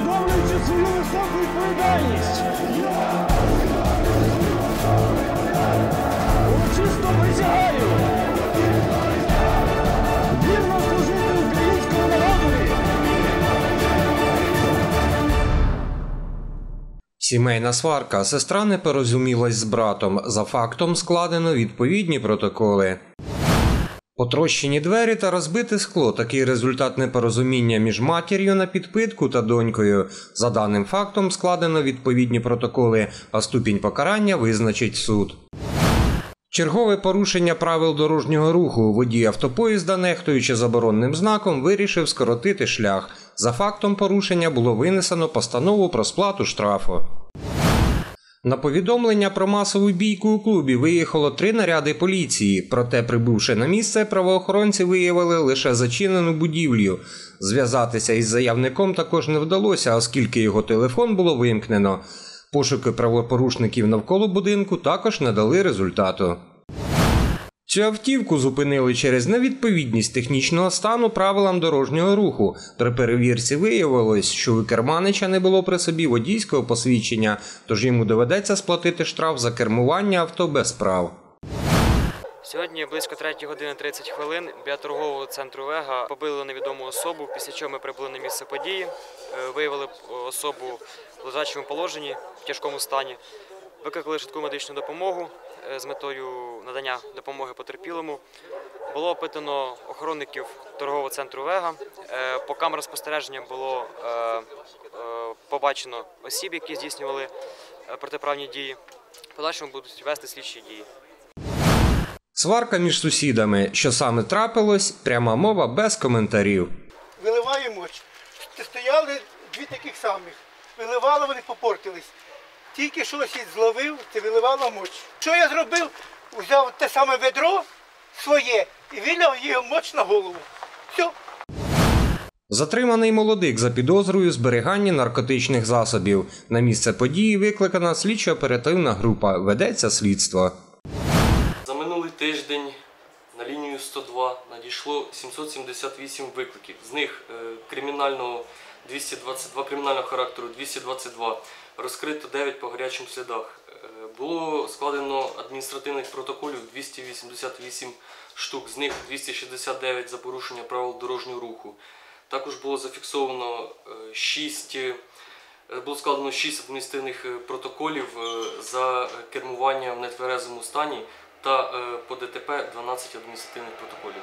усвідомлюючи свою високу відповідальність. Урочисто присягаю. Вірно служити українському народові. Сімейна сварка. Сестра не порозумілась з братом. За фактом складено відповідні протоколи. Потрощені двері та розбите скло такий результат непорозуміння між матір'ю на підпитку та донькою. За даним фактом складено відповідні протоколи, а ступінь покарання визначить суд. Чергове порушення правил дорожнього руху. Водій автопоїзда, нехтуючи заборонним знаком, вирішив скоротити шлях. За фактом порушення було винесено постанову про сплату штрафу. На повідомлення про масову бійку у клубі виїхало три наряди поліції. Проте, прибувши на місце, правоохоронці виявили лише зачинену будівлю. Зв'язатися із заявником також не вдалося, оскільки його телефон було вимкнено. Пошуки правопорушників навколо будинку також не дали результату. Цю автівку зупинили через невідповідність технічного стану правилам дорожнього руху. При перевірці виявилось, що у керманича не було при собі водійського посвідчення, тож йому доведеться сплатити штраф за кермування авто без прав. Сьогодні близько 3 години 30 хвилин біля центру Вега побили невідому особу, після чого ми прибули на місце події, е, виявили особу в лежачому положенні в тяжкому стані, викликали швидку медичну допомогу е, з метою надання допомоги потерпілому. Було опитано охоронників торгового центру Вега. Е, По камерам спостереження було е, е, побачено осіб, які здійснювали е, протиправні дії. Подальшому будуть вести слідчі дії. Сварка між сусідами, що саме трапилось, пряма мова без коментарів. виливаємо. Стояли дві таких самих. Виливали, вони попортились. Тільки що ось зловив, це виливало моч. Що я зробив? Взяв те саме ведро своє і виляв його моч на голову. Все. Затриманий молодик за підозрою зберігання наркотичних засобів. На місце події викликана слідчо-оперативна група. Ведеться слідство. За минулий тиждень на лінію 102 надійшло 778 викликів. З них е, кримінального 222 кримінального характеру 222, розкрито 9 по гарячим слідах. Е, Було складено адміністративних протоколів 288 штук, з них 269 за порушення правил дорожнього руху. Також було зафіксовано 6 було складено 6 адміністративних е, протоколів е, за кермування в нетверезому стані та е, по ДТП 12 адміністративних протоколів